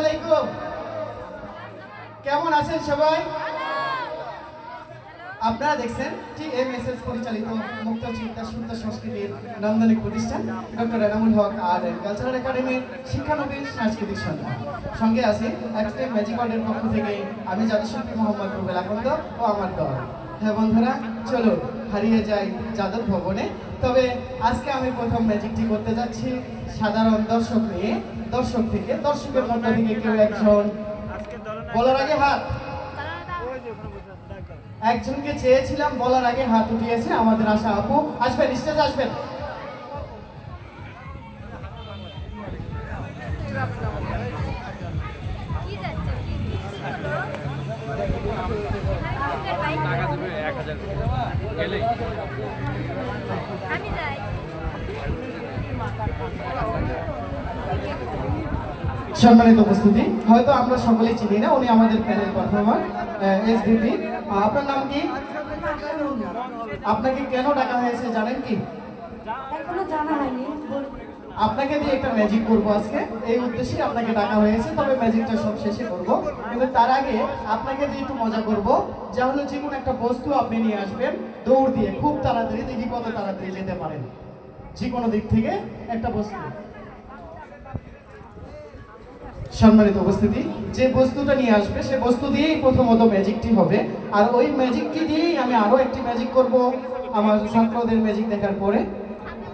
আলাইকুম। কেমন আছেন সবাই? আপনারা দেখছেন পরিচালিত মুক্ত চিন্তা শুদ্ধ সংস্কৃতির নান্দনিক প্রতিষ্ঠান ডক্টর এনামুল হক কালচারাল একাডেমির সাংস্কৃতিক সন্ধ্যা সঙ্গে আছি এক্সট্রিম ম্যাজিক ওয়ার্ল্ডের পক্ষ থেকে আমি জাতিশিল্পী মোহাম্মদ রুবেল আকন্দ ও আমার দল। হ্যাঁ বন্ধুরা চলো হারিয়ে যাই যাদব ভবনে। তবে আজকে আমি প্রথম ম্যাজিকটি করতে যাচ্ছি। সাধারণ দর্শক নিয়ে, দর্শক থেকে, দর্শকের মধ্যে থেকে কেউ একজন বলার আগে হাত। একজনকে চেয়েছিলাম বলার আগে হাত উঠিয়েছে, আমাদের আশা আপু, আসবেন, স্টেজে আসবেন। আমি যাই। সম্মানিত উপস্থিতি হয়তো আমরা সকলেই চিনি না উনি আমাদের প্যানেল পারফর্মার এসডিপি আপনার নাম কি? আপনাকে কেন ডাকা হয়েছে জানেন কি? এখনও জানা হয়নি। আপনাকে দিয়ে একটা ম্যাজিক করব আজকে। এই উদ্দেশ্যে আপনাকে ডাকা হয়েছে তবে ম্যাজিকটা সব শেষে করব। কিন্তু তার আগে আপনাকে দিয়ে একটু মজা করব যা হলো যে কোনো একটা বস্তু আপনি নিয়ে আসবেন দৌড় দিয়ে খুব তাড়াতাড়ি দেখি কত তাড়াতাড়ি যেতে পারেন। যে কোনো দিক থেকে একটা বস্তু। সম্মানিত উপস্থিতি, যে বস্তুটা নিয়ে আসবে, সে বস্তু দিয়েই প্রথমত ম্যাজিকটি হবে। আর ওই ম্যাজিকটি দিয়েই আমি আরও একটি ম্যাজিক করব আমার ছাত্রদের ম্যাজিক দেখার পরে।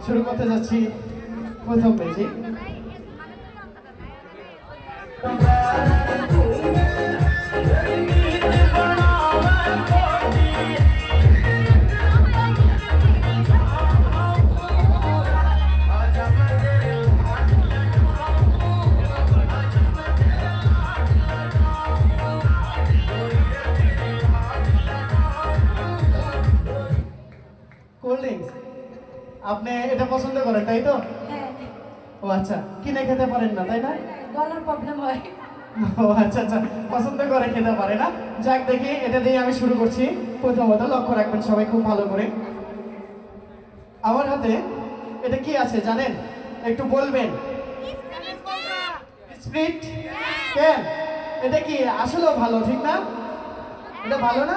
শুরু করতে যাচ্ছি প্রথম ম্যাজিক। আপনি এটা পছন্দ করেন তাই তো? হ্যাঁ। ও আচ্ছা কিনে খেতে পারেন না তাই না? গলার প্রবলেম হয়। ও আচ্ছা আচ্ছা পছন্দ করে খেতে পারে না। যাক দেখি এটা দিয়ে আমি শুরু করছি। প্রথমত লক্ষ্য রাখবেন সবাই খুব ভালো করে। আমার হাতে এটা কি আছে জানেন? একটু বলবেন। স্প্রিট কেন? এটা কি আসলেও ভালো ঠিক না? এটা ভালো না?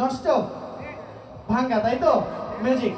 নষ্ট? ভাঙ্গা তাই তো? ম্যাজিক